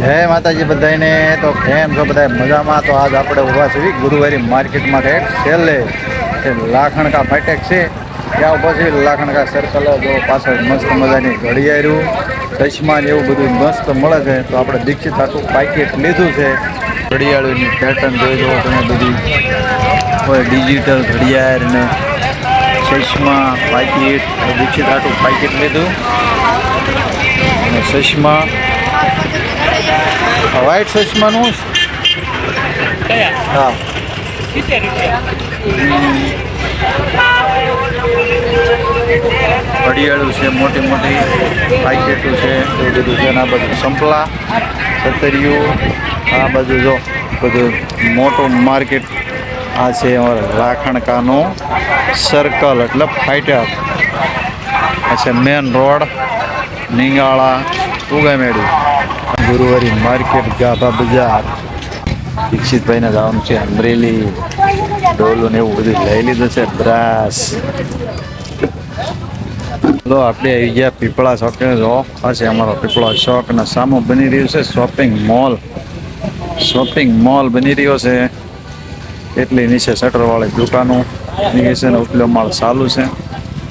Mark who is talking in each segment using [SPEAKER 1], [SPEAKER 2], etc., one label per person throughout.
[SPEAKER 1] જય માતાજી બધાને તો કેમ છો બધા મજામાં? તો આજ આપણે ઊભા છીએ ગુરુવારી માર્કેટમાં એક છેલ્લે એ લાખણકા ફાટેક છે. ત્યાં ઊભા છે લાખણકા સર્કલ જો પાછળ મસ્ત મજાની ઘડિયાળું, ચશ્મા ને એવું બધું મસ્ત મળે છે. તો આપણે દીક્ષિત આટલું પાકેટ લીધું છે. ઘડિયાળુની પેટર્ન જોઈ જુઓ તમે બધી. હોય ડિજિટલ ઘડિયાળ ને ચશ્મા પાકીટ દીક્ષિત આટલું પાકીટ લીધું. અને ચશ્મા. વ્હાઈટ ચશ્માનું હા. ઘડિયાળું છે મોટી મોટી પાકેટું છે એવું બધું છે. આ બધું સંપલા સતરિયું આ બધું જો બધું મોટું માર્કેટ આ છે રાખણકાનું સર્કલ એટલે ફાઈટર આ છે મેન રોડ નિંગાળા ઉગામેડી ગુરુવારી માર્કેટ ગાભા બજાર. દીક્ષિતભાઈને જવાનું છે અમરેલી. ડોલું ને એવું બધું લઈ લીધું છે, બ્રાસ. લો આપણે આવી ગયા પીપળા શોપિંગ જો. આ છે અમારો પીપળા ચોક અને સામો બની રહ્યું છે શોપિંગ મોલ. શોપિંગ મોલ બની રહ્યો છે. એટલી નીચે શટર વાળી દુકાનો નીચે ને ઉપલો માળ ચાલુ છે.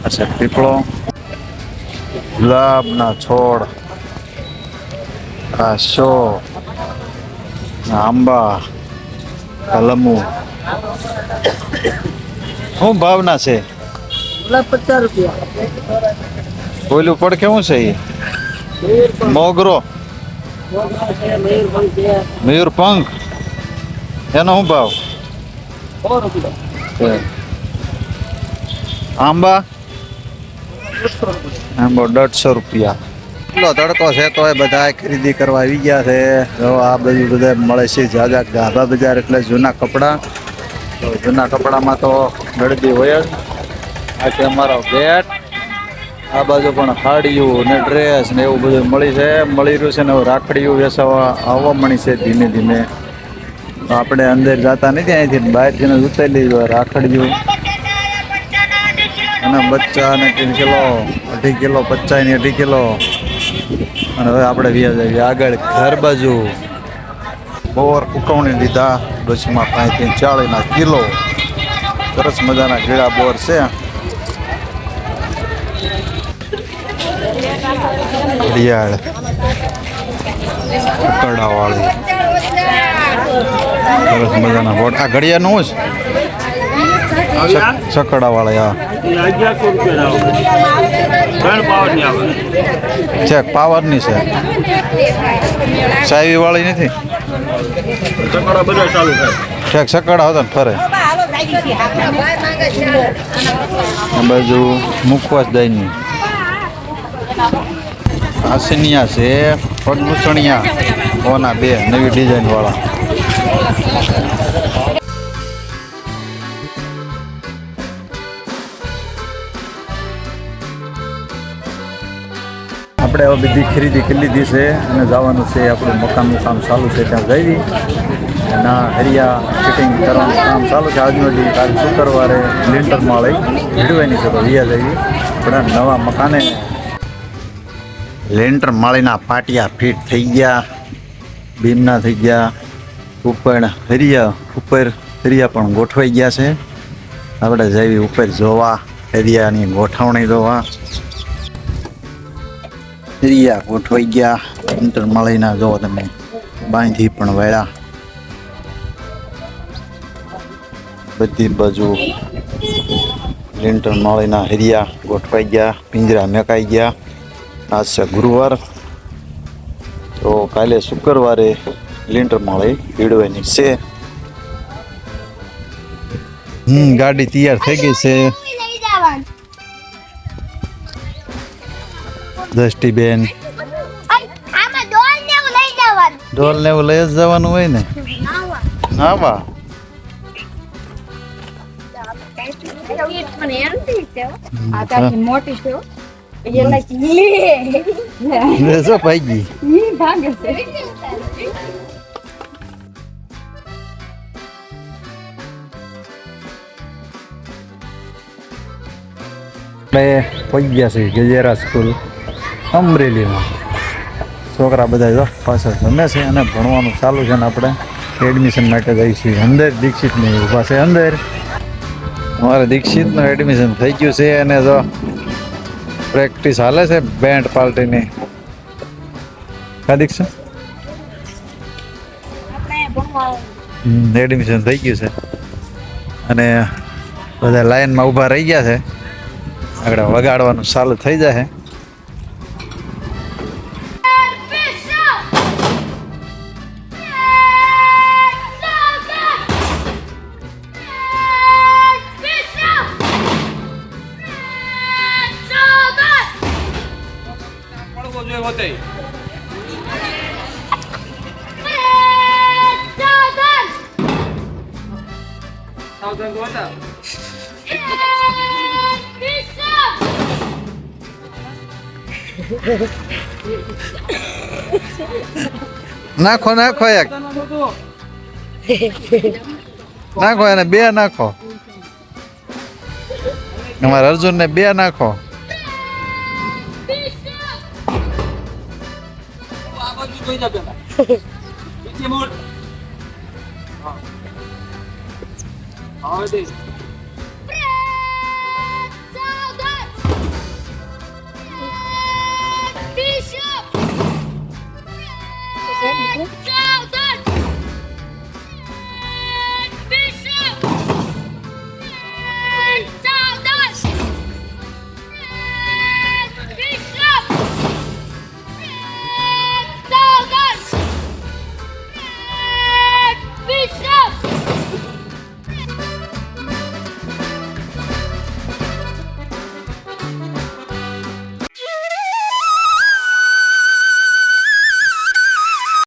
[SPEAKER 1] આ છે પીપળો. ગુલાબના છોડ. આ શો આંબા કલમુ શું ભાવના છે?
[SPEAKER 2] પચાસ રૂપિયા
[SPEAKER 1] ઓલું પડખે શું છે એ મોગરો. મયુર પંખ. એનો શું ભાવ? આંબા? આંબો દોઢસો રૂપિયા. એટલો તડકો છે તો એ બધા ખરીદી કરવા આવી ગયા છે. આ બધું બધા મળે છે જાજા ગાભા બજાર એટલે જૂના કપડાં. તો જૂના કપડામાં તો ગળદી હોય જ. આ છે અમારો બેટ આ બાજુ પણ સાડીયું ને ડ્રેસ ને એવું બધું મળી છે. મળી રહ્યું છે ને રાખડીયું વેસાવા આવવા મળી છે ધીમે ધીમે. આપણે અંદર જતા નથી, અહીંથી બહારથી જઈને ઉતારી લીધું રાખડીયું અને બચ્ચા ને કિલો, અઢી કિલો બચ્ચા ને અઢી કિલો. અને હવે આપણે વ્યાજ જઈએ. આગળ ઘર બાજુ. બોર કુકવણી લીધા. ડોસીમાં પાંચથી ચાળીના કિલો. સરસ મજાના ગીળા બોર છે. ઘડિયાળ. કકડાવાળી સરસ મજાના બોટ. આ ઘડિયાળનું જ છે? ચકડાવાળી હા. છે પાવરની છે. સાઈવી વાળી નથી? ઠેક સકડા હતા ને ફરે. આ બાજુ મુખવાસ દઈની આસનિયા છે પગભૂષણિયા ઓના બે નવી ડિઝાઇન વાળા. આપણે હવે બધી ખરીદી કરી લીધી છે અને જવાનું છે આપણું મકાનનું કામ ચાલુ છે, ત્યાં જઈ. અને હરિયા ફિટિંગ કરવાનું કામ ચાલુ છે. આજનો દી કાલ શુક્રવારે લિન્ટરમાં લઈ ભીડવાની છે તો હરિયા જઈ. પણ નવા મકાને લેન્ટર માળીના પાટિયા ફિટ થઈ ગયા, બીમના થઈ ગયા. ઉપર હરિયા ઉપર હરિયા પણ ગોઠવાઈ ગયા છે. આપણે જઈએ ઉપર જોવા, હરિયાની ગોઠવણી જોવા. હરિયા ગોઠવાઈ ગયા લેન્ટર માળીના જો તમે બાંધી પણ વળ્યા. બધી બાજુ લેન્ટર માળીના હરિયા ગોઠવાઈ ગયા, પિંજરા મેકાઈ ગયા. આજ છે ગુરુવાર. તો કાલે શુક્રવારે લેન્ટર માળે ભીડવાની છે. હમ, ગાડી તૈયાર થઈ ગઈ છે. દ્રષ્ટિબેન.
[SPEAKER 3] આમાં ડોલ ને એવું લઈ જવાનું.
[SPEAKER 1] ઢોલ ને એવું લઈ જ જવાનું હોય ને? હા. બા
[SPEAKER 3] મોટી છે એ લઈ લે.
[SPEAKER 1] જો પાઈ ગઈ
[SPEAKER 3] ઈ ભાગે છે.
[SPEAKER 1] આપણે પહોંચી ગયા છીએ ગજેરા સ્કૂલ. અમરેલીમાં. છોકરા બધા જો પાછળ રમે છે અને ભણવાનું ચાલુ છે ને આપણે એડમિશન માટે જઈ છીએ. અંદર દીક્ષિતની ઊભા છે અંદર. અમારે દીક્ષિતનું એડમિશન થઈ ગયું છે અને જો પ્રેક્ટિસ હાલે છે બેન્ડ પાર્ટીની. કા દીક્ષિત? એડમિશન થઈ ગયું છે. અને બધા લાઈનમાં ઊભા રહી ગયા છે. આગળ વગાડવાનું ચાલુ થઈ જશે
[SPEAKER 3] પડવો જોઈએ હોતે સાવધાન તો હતા.
[SPEAKER 1] નાખો નાખો એક. નાખો એને બે નાખો. અમારા અર્જુન ને બે નાખો.
[SPEAKER 3] જોઈ જા પેલા બીજી મોડ હા. દે